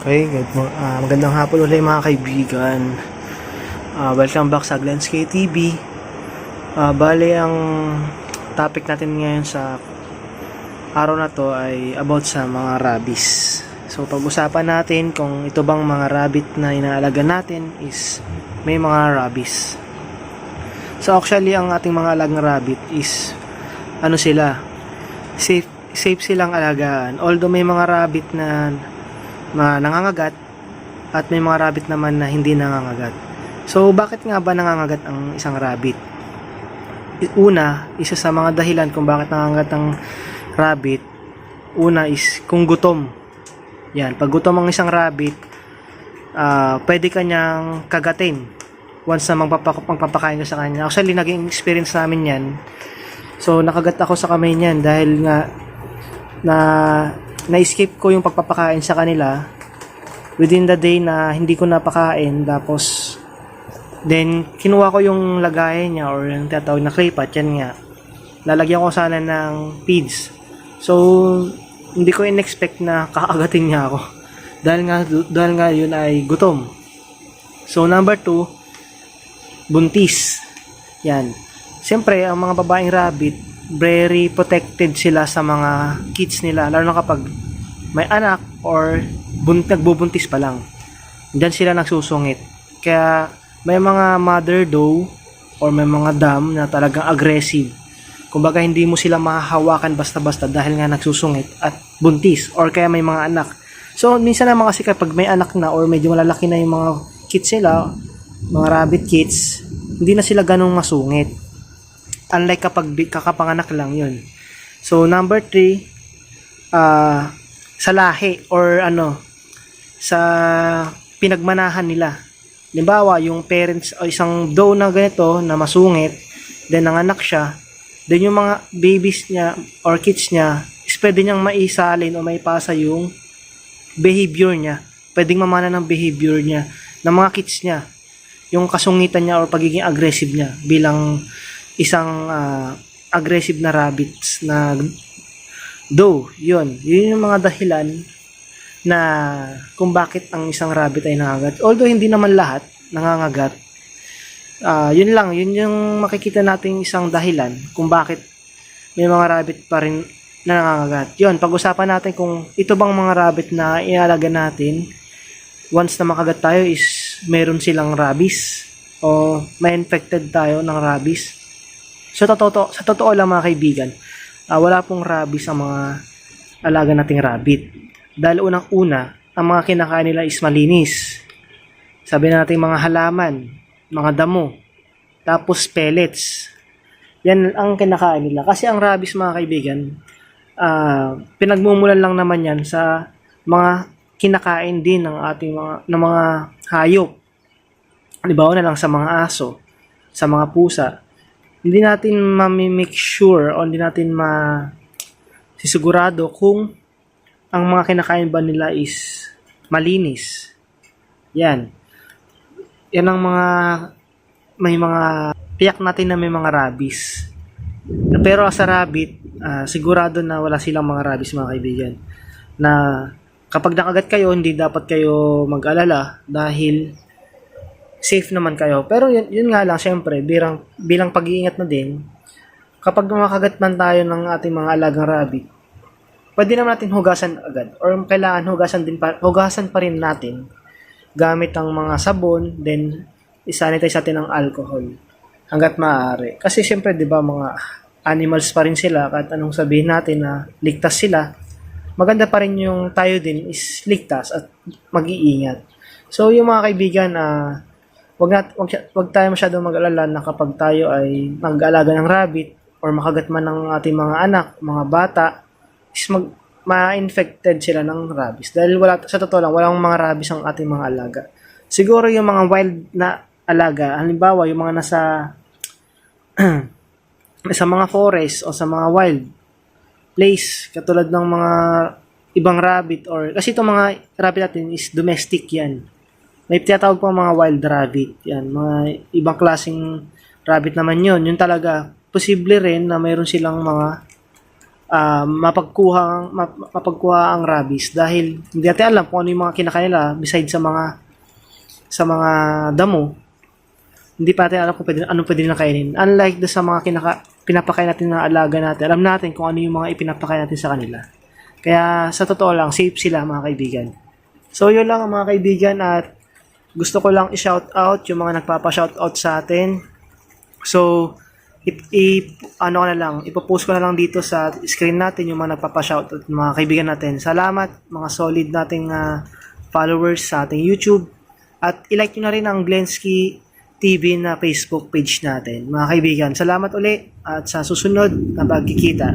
Okay, good mo. ah, magandang hapon ulit mga kaibigan. Ah, welcome back sa Glens KTV. Ah, bale, ang topic natin ngayon sa araw na to ay about sa mga rabies. So, pag-usapan natin kung ito bang mga rabbit na inaalaga natin is may mga rabies. So, actually, ang ating mga alagang rabbit is ano sila, safe, safe silang alagaan. Although may mga rabbit na na nangangagat at may mga rabbit naman na hindi nangangagat. So, bakit nga ba nangangagat ang isang rabbit? Una, isa sa mga dahilan kung bakit nangangagat ang rabbit, una is kung gutom. Yan, pag gutom ang isang rabbit, ah pwede kanyang kagatin once na magpapak- magpapakain ka sa kanya. Actually, naging experience namin yan. So, nakagat ako sa kamay niyan dahil nga na na-escape ko yung pagpapakain sa kanila within the day na hindi ko napakain. Tapos then kinuha ko yung lagayan niya or yung tinatawag na clay pot yan nga. Lalagyan ko sana ng feeds. So hindi ko in-expect na kakagatin niya ako. Dahil nga dahil nga yun ay gutom. So number two buntis. Yan. Siyempre ang mga babaeng rabbit very protected sila sa mga kids nila lalo na kapag may anak or bun- nagbubuntis pa lang. Diyan sila nagsusungit. Kaya may mga mother doe or may mga dam na talagang aggressive. Kumbaga hindi mo sila mahahawakan basta-basta dahil nga nagsusungit at buntis or kaya may mga anak. So minsan naman kasi kapag may anak na or medyo malalaki na yung mga kids nila mga rabbit kids hindi na sila ganong masungit unlike kapag kakapanganak lang yun. So, number three, ah sa lahi or ano, sa pinagmanahan nila. Limbawa, yung parents o isang doe na ganito na masungit, then nanganak siya, then yung mga babies niya or kids niya, is pwede niyang maisalin o maipasa yung behavior niya. Pwedeng mamana ng behavior niya, ng mga kids niya. Yung kasungitan niya or pagiging aggressive niya bilang isang ah, aggressive na rabbits na do yun. Yun yung mga dahilan na kung bakit ang isang rabbit ay nangangagat. Although hindi naman lahat nangangagat ah yun lang. Yun yung makikita nating isang dahilan kung bakit may mga rabbit pa rin na nangangagat. Yun pag-usapan natin kung ito bang mga rabbit na ialaga natin once na makagat tayo is meron silang rabies o may infected tayo ng rabies sa totoo, sa totoo lang mga kaibigan, ah, wala pong rabies ang mga alaga nating rabbit. Dahil unang-una, ang mga kinakain nila is malinis. Sabi natin mga halaman, mga damo, tapos pellets. Yan ang kinakain nila. Kasi ang rabies mga kaibigan, ah, pinagmumulan lang naman yan sa mga kinakain din ng ating mga, ng mga hayop. Halimbawa na lang sa mga aso, sa mga pusa hindi natin ma-make sure o hindi natin ma sisigurado kung ang mga kinakain ba nila is malinis. Yan. Yan ang mga may mga tiyak natin na may mga rabies. Pero sa rabbit, ah, sigurado na wala silang mga rabies mga kaibigan. Na kapag nakagat kayo, hindi dapat kayo mag-alala dahil safe naman kayo. Pero yun, yun nga lang, syempre, bilang, bilang pag-iingat na din, kapag makagat man tayo ng ating mga alagang rabbit, pwede naman natin hugasan agad. Or kailangan hugasan, din pa, hugasan pa rin natin gamit ang mga sabon, then isanitize natin ng alcohol hanggat maaari. Kasi syempre, di ba, mga animals pa rin sila, kahit anong sabihin natin na ligtas sila, maganda pa rin yung tayo din is ligtas at mag-iingat. So, yung mga kaibigan, ah, wag, nat, wag, wag tayo masyadong mag-alala na kapag tayo ay mag-alaga ng rabbit or makagat man ng ating mga anak, mga bata, is mag, ma-infected sila ng rabies. Dahil wala, sa totoo lang, walang mga rabies ang ating mga alaga. Siguro yung mga wild na alaga, halimbawa yung mga nasa sa mga forest o sa mga wild place, katulad ng mga ibang rabbit or kasi itong mga rabbit natin is domestic yan. May tinatawag po mga wild rabbit. Yan, mga ibang klaseng rabbit naman yun. Yun talaga, posible rin na mayroon silang mga ah, mapagkuha map, mapagkuha ang rabies dahil hindi natin alam kung ano yung mga kinakain nila besides sa mga sa mga damo hindi pa natin alam kung pwede, anong pwede nilang kainin. Unlike sa mga kinaka, pinapakain natin na alaga natin, alam natin kung ano yung mga ipinapakain natin sa kanila. Kaya sa totoo lang, safe sila mga kaibigan. So yun lang mga kaibigan at gusto ko lang i-shout out yung mga nagpapa-shout out sa atin. So, i, i- ano na lang, ipopost ko na lang dito sa screen natin yung mga nagpapa-shout out, mga kaibigan natin. Salamat, mga solid nating ah, followers sa ating YouTube. At ilike nyo na rin ang Glensky TV na Facebook page natin. Mga kaibigan, salamat uli at sa susunod na pagkikita.